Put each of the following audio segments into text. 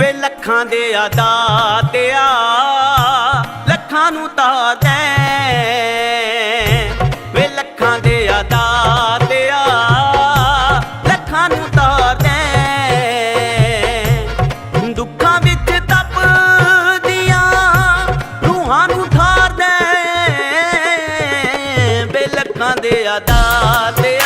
ਵੇ ਲੱਖਾਂ ਦੇ ਆਦਾਤਿਆ ਲੱਖਾਂ ਨੂੰ ਤਾ ਦੇ। ਵੇ ਲੱਖਾਂ ਦੇ ਆਦਾਤਿਆ ਲੱਖਾਂ ਨੂੰ ਤਾ ਦੇ। ਦੁੱਖਾਂ ਵਿੱਚ ਤਪਦੀਆਂ, ਰੂਹਾਂ ਨੂੰ ਠਾਰ ਦੇ ਵੇ ਲੱਖਾਂ ਦੇ ਆਦਾਤਿਆ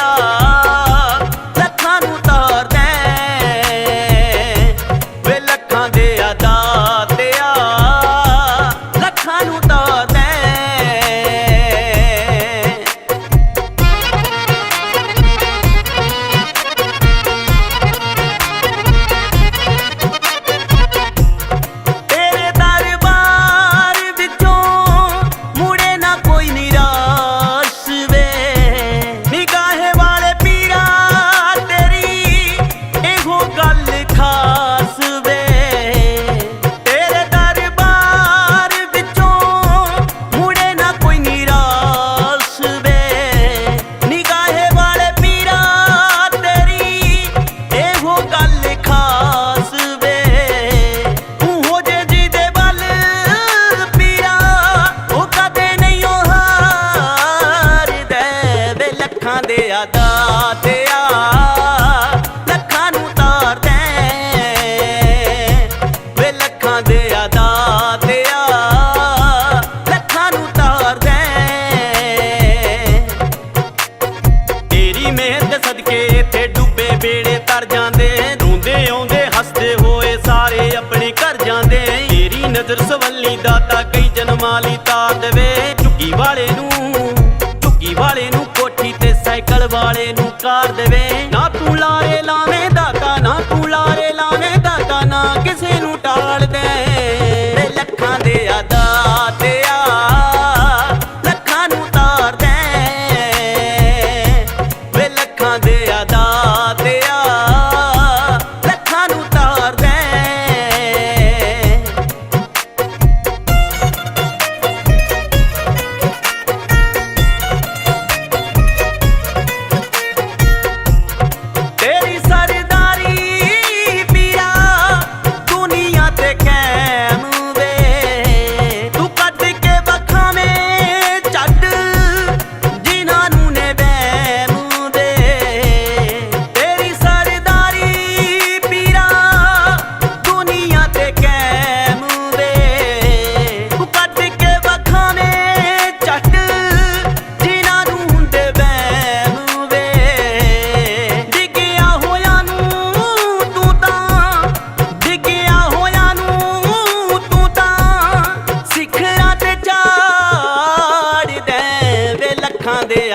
ਲੱਖਾਂ ਦੇ ਆਦਾਤਿਆ ਲੱਖਾਂ ਨੂੰ ਤਾਰ ਤਾਰਦੇ ਵੇ ਲੱਖਾਂ ਦੇ ਆਦਾਤਿਆ ਲੱਖਾਂ ਨੂੰ ਤਾਰ ਤਾਰਦੇ ਤੇਰੀ ਮਿਹਨਤ ਸਦਕੇ ਇੱਥੇ ਡੁੱਬੇ ਬੇੜੇ ਤਰ ਜਾਂਦੇ, ਰੋਂਦੇ ਆਉਂਦੇ, ਹੱਸਦੇ ਹੋਏ ਸਾਰੇ ਆਪਣੇ ਘਰ ਜਾਂਦੇ। ਤੇਰੀ ਨਜ਼ਰ ਸਵੱਲੀ ਦਾਤਾ ਕਈ ਜਨਮਾਂ ਲਈ ਤਾਰ ਦੇਵੇ, ਝੁੱਗੀ ਵਾਲੇ ਕਲ ਵਾਲੇ ਨੂੰ